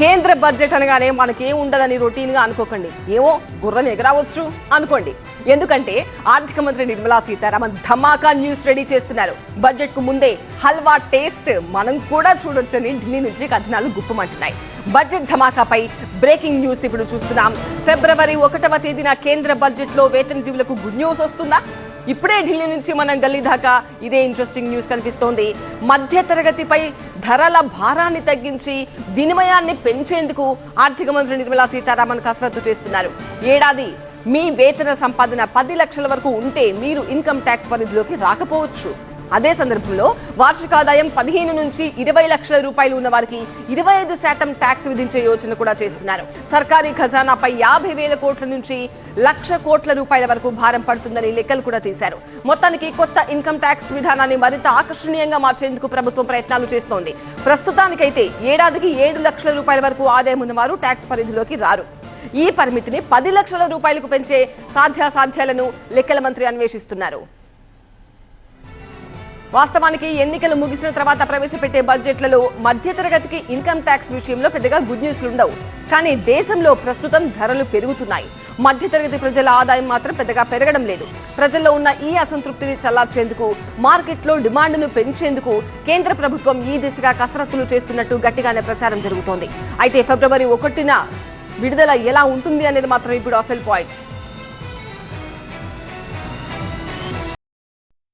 కేంద్ర బడ్జెట్ అనగానే మనకేం ఉండదని రొటీన్గా అనుకోకండి. ఏమో గుర్రం ఎగరావచ్చు అనుకోండి. ఎందుకంటే ఆర్థిక మంత్రి నిర్మలా సీతారామన్ ధమాకా న్యూస్ రెడీ చేస్తున్నారు. బడ్జెట్కు ముందే హల్వా టేస్ట్ మనం కూడా చూడొచ్చని ఢిల్లీ నుంచి కథనాలు గుప్పమంటున్నాయి. బడ్జెట్ ధమాకాపై బ్రేకింగ్ న్యూస్ ఇప్పుడు చూస్తున్నాం. ఫిబ్రవరి ఒకటవ తేదీన కేంద్ర బడ్జెట్లో వేతన జీవులకు గుడ్ న్యూస్ వస్తుందా? ఇప్పుడే ఢిల్లీ నుంచి మనం గల్లీ దాకా ఇదే ఇంట్రెస్టింగ్ న్యూస్ కనిపిస్తోంది. మధ్య తరగతిపై ధరల భారాన్ని తగ్గించి వినిమయాన్ని పెంచేందుకు ఆర్థిక మంత్రి నిర్మలా సీతారామన్ కసరత్తు చేస్తున్నారు. ఏడాది మీ వేతన సంపాదన పది లక్షల వరకు ఉంటే మీరు ఇన్కమ్ ట్యాక్స్ పరిధిలోకి రాకపోవచ్చు. అదే సందర్భంలో వార్షిక ఆదాయం పదిహేను నుంచి ఇరవై లక్షల రూపాయలు ఉన్న వారికి ఇరవై ఐదు శాతం ట్యాక్స్ విధించే యోచన కూడా చేస్తున్నారు. సర్కారీ ఖజానాపై యాభై వేల కోట్ల నుంచి లక్ష కోట్ల రూపాయల వరకు భారం పడుతుందని లెక్కలు కూడా తీశారు. మొత్తానికి కొత్త ఇన్కమ్ ట్యాక్స్ విధానాన్ని మరింత ఆకర్షణీయంగా మార్చేందుకు ప్రభుత్వం ప్రయత్నాలు చేస్తోంది. ప్రస్తుతానికైతే ఏడాదికి ఏడు లక్షల రూపాయల వరకు ఆదాయం ఉన్నవారు ట్యాక్స్ పరిధిలోకి రారు. ఈ పరిమితిని పది లక్షల రూపాయలకు పెంచే సాధ్యాసాధ్యాలను లెక్కల మంత్రి అన్వేషిస్తున్నారు. వాస్తవానికి ఎన్నికలు ముగిసిన తర్వాత ప్రవేశపెట్టే బడ్జెట్లలో మధ్యతరగతికి ఇన్కమ్ ట్యాక్స్ విషయంలో పెద్దగా గుడ్ న్యూస్లు ఉండవు. కానీ దేశంలో ప్రస్తుతం ధరలు పెరుగుతున్నాయి. మధ్యతరగతి ప్రజల ఆదాయం మాత్రం పెద్దగా పెరగడం లేదు. ప్రజల్లో ఉన్న ఈ అసంతృప్తిని చల్లార్చేందుకు మార్కెట్లో డిమాండ్ను పెంచేందుకు కేంద్ర ప్రభుత్వం ఈ దిశగా కసరత్తులు చేస్తున్నట్టు గట్టిగానే ప్రచారం జరుగుతోంది. అయితే ఫిబ్రవరి ఒకటిన విడుదల ఎలా ఉంటుంది అనేది మాత్రం ఇప్పుడు అసలు point.